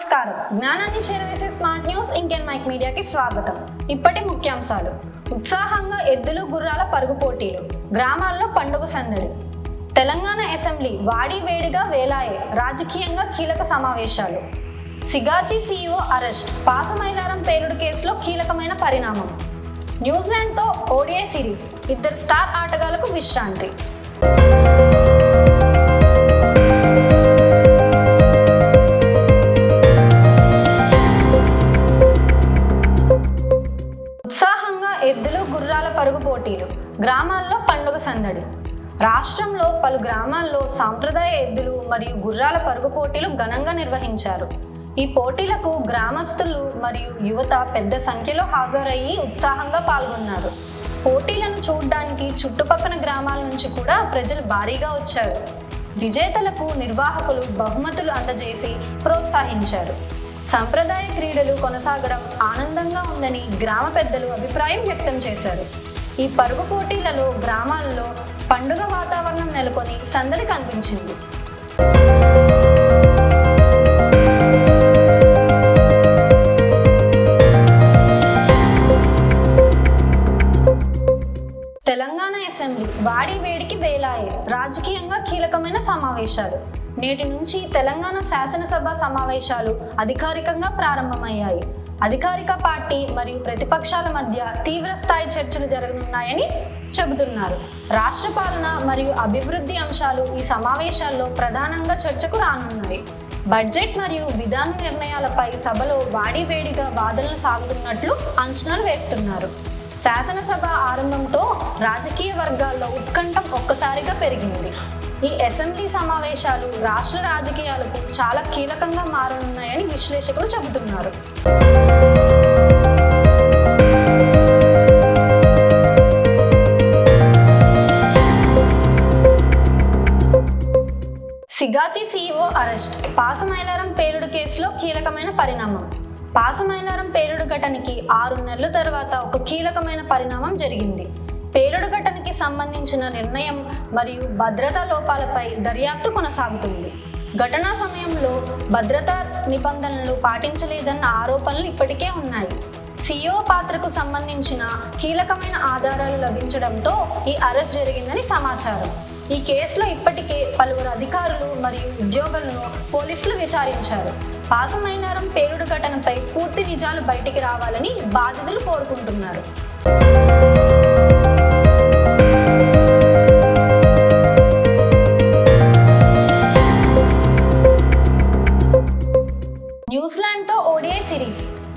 నమస్కారం. జ్ఞానాన్ని చేరవేసే స్మార్ట్ న్యూస్ ఇండియన్ మైక్ మీడియాకి స్వాగతం. ఇప్పటి ముఖ్యాంశాలు. ఉత్సాహంగా ఎద్దులు గుర్రాల పరుగు పోటీలు. గ్రామాల్లో పండుగ సందడి. తెలంగాణ అసెంబ్లీ వాడి వేడిగా వేలాయే రాజకీయంగా కీలక సమావేశాలు. Sigachi CEO arrest. పాసమైలారం పేరుడు కేసులో కీలకమైన పరిణామం. న్యూజిలాండ్తో ఓడిఐ సిరీస్. ఇద్దరు స్టార్ ఆటగాళ్ళకు విశ్రాంతి. ఎద్దులు గుర్రాల పరుగు పోటీలు గ్రామాల్లో పండుగ సందడి. రాష్ట్రంలో పలు గ్రామాల్లో సాంప్రదాయ ఎద్దులు మరియు గుర్రాల పరుగు పోటీలు ఘనంగా నిర్వహించారు. ఈ పోటీలకు గ్రామస్తులు మరియు యువత పెద్ద సంఖ్యలో హాజరయ్యి ఉత్సాహంగా పాల్గొన్నారు. పోటీలను చూడడానికి చుట్టుపక్కల గ్రామాల నుంచి కూడా ప్రజలు భారీగా వచ్చారు. విజేతలకు నిర్వాహకులు బహుమతులు అందజేసి ప్రోత్సహించారు. సంప్రదాయ క్రీడలు కొనసాగడం ఆనందంగా ఉందని గ్రామ పెద్దలు అభిప్రాయం వ్యక్తం చేశారు. ఈ పరుగు పోటీలలో గ్రామాల్లో పండుగ వాతావరణం నెలకొని సందడి కనిపించింది. తెలంగాణ అసెంబ్లీ వాడి వేడికి వేలాయే రాజకీయంగా కీలకమైన సమావేశాలు. నేటి నుంచి తెలంగాణ శాసనసభ సమావేశాలు అధికారికంగా ప్రారంభమయ్యాయి. అధికారిక పార్టీ మరియు ప్రతిపక్షాల మధ్య తీవ్రస్థాయి చర్చలు జరగనున్నాయని చెబుతున్నారు. రాష్ట్ర పాలన మరియు అభివృద్ధి అంశాలు ఈ సమావేశాల్లో ప్రధానంగా చర్చకు రానున్నాయి. బడ్జెట్ మరియు విధాన నిర్ణయాలపై సభలో వాడివేడిగా వాదనలు సాగుతున్నట్లు అంచనాలు వేస్తున్నారు. శాసనసభ ఆరంభంతో రాజకీయ వర్గాల్లో ఉత్కంఠం ఒక్కసారిగా పెరిగింది. ఈ అసెంబ్లీ సమావేశాలు రాష్ట్ర రాజకీయాలకు చాలా కీలకంగా మారనున్నాయని విశ్లేషకులు చెబుతున్నారు. Sigachi CEO arrest. పాసమైలారం పేలుడు కేసులో కీలకమైన పరిణామం. పాసమైలారం పేలుడు ఘటనకి ఆరు నెలల తర్వాత ఒక కీలకమైన పరిణామం జరిగింది. పేలుడు ఘటనకి సంబంధించిన నిర్ణయం మరియు భద్రతా లోపాలపై దర్యాప్తు కొనసాగుతుంది. ఘటనా సమయంలో భద్రతా నిబంధనలు పాటించలేదన్న ఆరోపణలు ఇప్పటికే ఉన్నాయి. సిఇఓ పాత్రకు సంబంధించిన కీలకమైన ఆధారాలు లభించడంతో ఈ అరెస్ట్ జరిగిందని సమాచారం. ఈ కేసులో ఇప్పటికే పలువురు అధికారులు మరియు ఉద్యోగులను పోలీసులు విచారించారు. పాసమైనారం పేలుడు ఘటనపై పూర్తి నిజాలు బయటికి రావాలని బాధితులు కోరుకుంటున్నారు.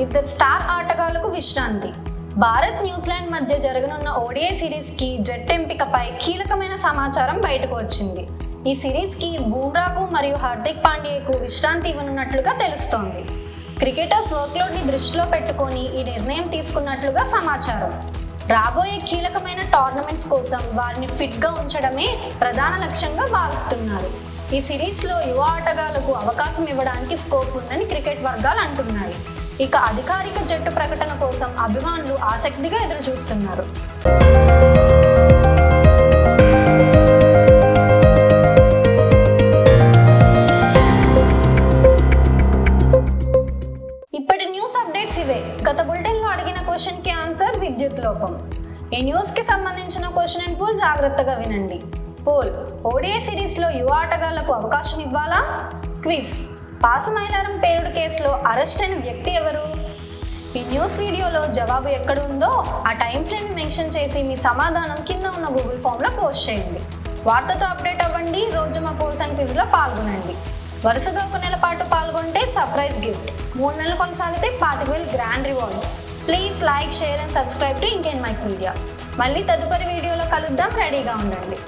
ఇద్దరు స్టార్ ఆటగాళ్ళకు విశ్రాంతి. భారత్ న్యూజిలాండ్ మధ్య జరగనున్న ఓడిఐ సిరీస్కి జట్టు ఎంపికపై కీలకమైన సమాచారం బయటకు వచ్చింది. ఈ సిరీస్కి బూమ్రాకు మరియు హార్దిక్ పాండ్యేకు విశ్రాంతి ఇవ్వనున్నట్లుగా తెలుస్తోంది. క్రికెటర్స్ వర్క్లోడ్ని దృష్టిలో పెట్టుకొని ఈ నిర్ణయం తీసుకున్నట్లుగా సమాచారం. రాబోయే కీలకమైన టోర్నమెంట్స్ కోసం వారిని ఫిట్గా ఉంచడమే ప్రధాన లక్ష్యంగా భావిస్తున్నారు. ఈ సిరీస్లో యువ ఆటగాళ్ళకు అవకాశం ఇవ్వడానికి స్కోప్ ఉందని క్రికెట్ వర్గాలు అంటున్నాయి. ఇక అధికారిక జట్టు ప్రకటన కోసం అభిమానులు ఆసక్తిగా ఎదురు చూస్తున్నారు ఇప్పటి న్యూస్ అప్డేట్స్ ఇవే. గత బులెటిన్లో అడిగిన క్వశ్చన్కి ఆన్సర్ విద్యుత్ లోపం. ఈ న్యూస్కి సంబంధించిన క్వశ్చన్ అండ్ పూల్ జాగ్రత్తగా వినండి. పోల్ ఓడిఐ సిరీస్లో యువ ఆటగాళ్ళకు అవకాశం ఇవ్వాలా? క్విజ్. పాసమైలారం పేరుడు కేసులో అరెస్ట్ అయిన వ్యక్తి ఎవరు? ఈ న్యూస్ వీడియోలో జవాబు ఎక్కడ ఉందో ఆ టైం ఫ్రేమ్ మెన్షన్ చేసి మీ సమాధానం కింద ఉన్న గూగుల్ ఫామ్లో పోస్ట్ చేయండి. వార్తతో అప్డేట్ అవ్వండి రోజు మా పోల్స్ అండ్ క్విజ్లో పాల్గొనండి. వరుసగా ఒక నెల పాటు పాల్గొంటే సర్ప్రైజ్ గిఫ్ట్. మూడు నెలలు కొనసాగితే పాతిక వేలు grand reward. Please like share and subscribe to ఇంకేన్ mic media. మళ్ళీ తదుపరి వీడియోలో కలుద్దాం రెడీగా ఉండండి.